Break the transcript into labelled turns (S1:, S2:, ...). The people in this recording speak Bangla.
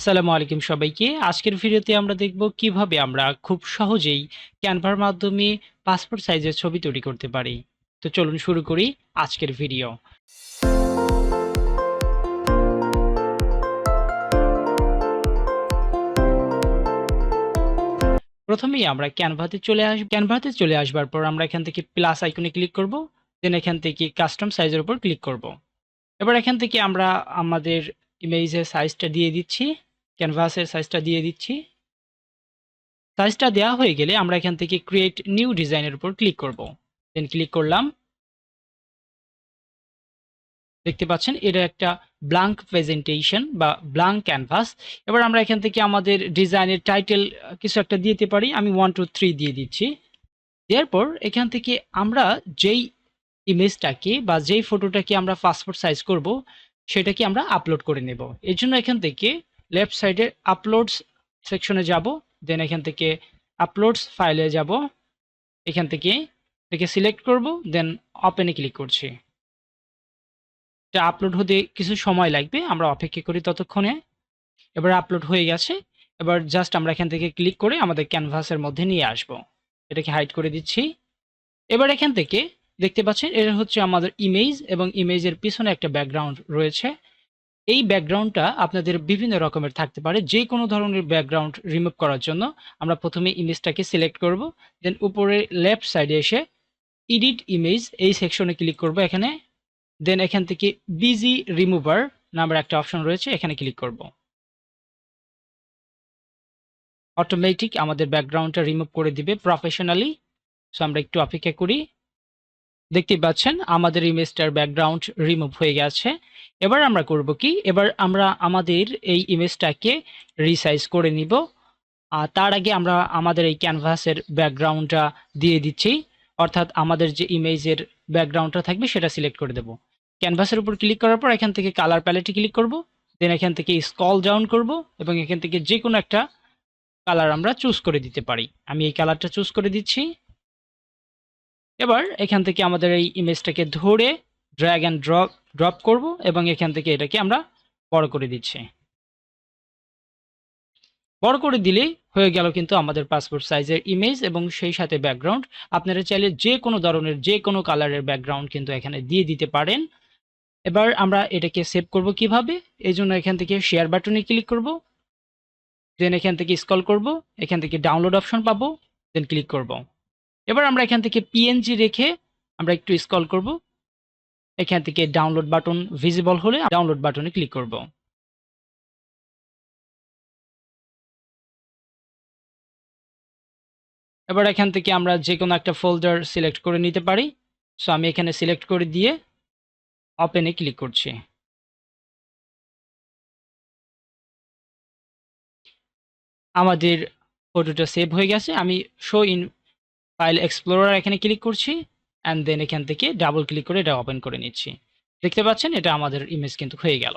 S1: আসসালামু আলাইকুম সবাইকে। আজকের ভিডিওতে আমরা দেখব কীভাবে আমরা খুব সহজেই ক্যানভার মাধ্যমে পাসপোর্ট সাইজের ছবি তৈরি করতে পারি। তো চলুন শুরু করি আজকের ভিডিও। প্রথমেই আমরা ক্যানভাতে চলে আসব ক্যানভাতে চলে আসবার পর আমরা এখান থেকে প্লাস আইকনে ক্লিক করব, দেন এখান থেকে কাস্টম সাইজের উপর ক্লিক করব। এবার এখান থেকে আমরা আমাদের ইমেজের সাইজটা দিয়ে দিচ্ছি। ক্যানভাসের সাইজটা দিয়ে দিচ্ছি। সাইজটা দেওয়া হয়ে গেলে আমরা এখান থেকে ক্রিয়েট নিউ ডিজাইনের উপর ক্লিক করব। দেন ক্লিক করলাম। দেখতে পাচ্ছেন, এটা একটা ব্লাঙ্ক প্রেজেন্টেশন বা ব্লাঙ্ক ক্যানভাস এবার আমরা এখান থেকে আমাদের ডিজাইনের টাইটেল কিছু একটা দিতে পারি। আমি ওয়ান টু থ্রি দিয়ে দিচ্ছি। দেওয়ার পর এখান থেকে আমরা যেই ইমেজটাকে বা যেই ফটোটাকে আমরা পাসপোর্ট সাইজ করব, সেটাকে আমরা আপলোড করে নেব। এর জন্য এখান থেকে লেফট সাইডে আপলোডস সেকশনে যাব দেন এখান থেকে আপলোডস ফাইলে যাব, এখান থেকে এটাকে সিলেক্ট করব দেন ওপেনে ক্লিক করছি। এটা আপলোড হতে কিছু সময় লাগবে, আমরা অপেক্ষা করি ততক্ষণে। এবার আপলোড হয়ে গেছে, এবার জাস্ট আমরা এখান থেকে ক্লিক করে আমাদের ক্যানভাসের মধ্যে নিয়ে আসব। এটাকে হাইড করে দিচ্ছি। এবার এখান থেকে দেখতে পাচ্ছেন, এটা হচ্ছে আমাদের ইমেজ এবং ইমেজের পিছনে একটা ব্যাকগ্রাউন্ড রয়েছে। এই ব্যাকগ্রাউন্ডটা আপনাদের বিভিন্ন রকমের থাকতে পারে। যে কোনো ধরনের ব্যাকগ্রাউন্ড রিমুভ করার জন্য আমরা প্রথমে ইমেজটাকে সিলেক্ট করব দেন উপরে লেফট সাইডে এসে এডিট ইমেজ এই সেকশনে ক্লিক করব এখানে। দেন এখান থেকে বিজি রিমুভার নামের একটা অপশন রয়েছে, এখানে ক্লিক করব। অটোমেটিক আমাদের ব্যাকগ্রাউন্ডটা রিমুভ করে দিবে প্রফেশনালি সো আমরা একটু অপেক্ষা করি। দেখতে পাচ্ছেন, আমাদের ইমেজটার ব্যাকগ্রাউন্ড রিমুভ হয়ে গেছে। এবার আমরা করব কি? এবার আমরা আমাদের এই ইমেজটাকে রিসাইজ করে নিব। আর তার আগে আমরা আমাদের এই ক্যানভাসের ব্যাকগ্রাউন্ডটা দিয়ে দিচ্ছি। অর্থাৎ আমাদের যে ইমেজের ব্যাকগ্রাউন্ডটা থাকবে, সেটা সিলেক্ট করে দেব। ক্যানভাসের উপর ক্লিক করার পর এখান থেকে কালার প্যালেটে ক্লিক করব। দেন এখান থেকে স্কল ডাউন করব এবং এখান থেকে যে কোনো একটা কালার আমরা চুজ করে দিতে পারি। আমি এই কালারটা চুজ করে দিচ্ছি। এবার এখান থেকে আমাদের এই ইমেজটাকে ধরে ড্র্যাগ অ্যান্ড ড্রপ ড্রপ করব এবং এখান থেকে এটাকে আমরা বড় করে দিচ্ছি। বড় করে দিলেই হয়ে গেল কিন্তু আমাদের পাসপোর্ট সাইজের ইমেজ এবং সেই সাথে ব্যাকগ্রাউন্ড আপনারা চাইলে যে কোনো ধরনের, যে কোনো কালারের ব্যাকগ্রাউন্ড কিন্তু এখানে দিয়ে দিতে পারেন। এবার আমরা এটাকে সেভ করব কীভাবে? এই জন্য এখান থেকে শেয়ার বাটনে ক্লিক করব। দেন এখান থেকে স্কল করব। এখান থেকে ডাউনলোড অপশন পাবো। দেন ক্লিক করব। এবার আমরা এখান থেকে পিএনজি রেখে আমরা একটু স্কল করব। এখান থেকে ডাউনলোড বাটন ভিজিবল হলে ডাউনলোড বাটনে ক্লিক করব। এবার এখান থেকে আমরা যে কোনো একটা ফোল্ডার সিলেক্ট করে নিতে পারি। সো আমি এখানে সিলেক্ট করে দিয়ে ওপেনে ক্লিক করছি। আমাদের ফটোটা সেভ হয়ে গেছে। আমি শো ইন ফাইল এক্সপ্লোরার এখানে ক্লিক করছি অ্যান্ড দেন এখান থেকে ডাবল ক্লিক করে এটা ওপেন করে নিচ্ছি। দেখতে পাচ্ছেন? এটা আমাদের ইমেজ কিন্তু হয়ে গেল।